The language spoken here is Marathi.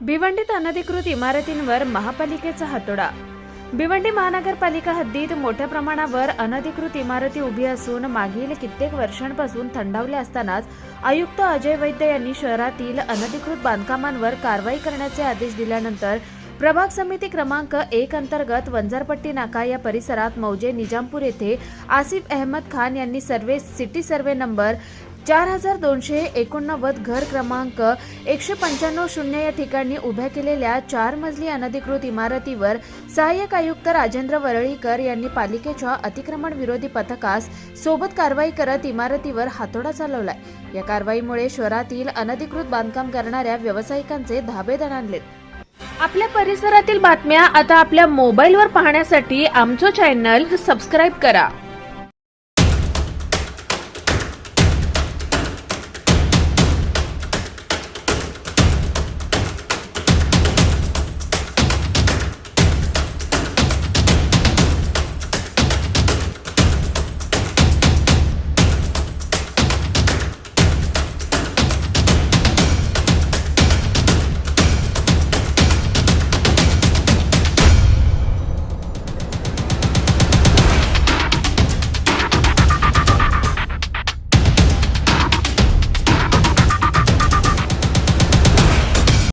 भिवंडीत अनधिकृत इमारतींवर महापालिकेचा हातोडा. भिवंडी महानगरपालिका हद्दीत मोठ्या प्रमाणावर अनधिकृत इमारती उभी असून मागील कित्येक वर्षांपासून थंडावल्या असतानाच आयुक्त अजय वैद्य यांनी शहरातील अनधिकृत बांधकामांवर कारवाई करण्याचे आदेश दिल्यानंतर प्रभाग समिती क्रमांक एक अंतर्गत वंजारपट्टी नाका या परिसरात मौजे निजामपूर येथे आसिफ अहमद खान यांनी सर्वे सिटी सर्वे नंबर चार हजार दोनशे एकोणनव्वद घर क्रमांक एकशे पंच्याण्णव शून्य या ठिकाणी उभ्या केलेल्या चार मजली अनधिकृत इमारतीवर सहाय्यक आयुक्त राजेंद्र वरळीकर यांनी पालिकेच्या अतिक्रमण विरोधी पथकास सोबत कारवाई करत इमारतीवर हातोडा चालवलाय. या कारवाईमुळे शहरातील अनधिकृत बांधकाम करणाऱ्या व्यावसायिकांचे धाबे दणाणलेत आपल्या परिसरातील बातम्या आता आपल्या मोबाईलवर पाहण्यासाठी आमचं चॅनल सबस्क्राईब करा.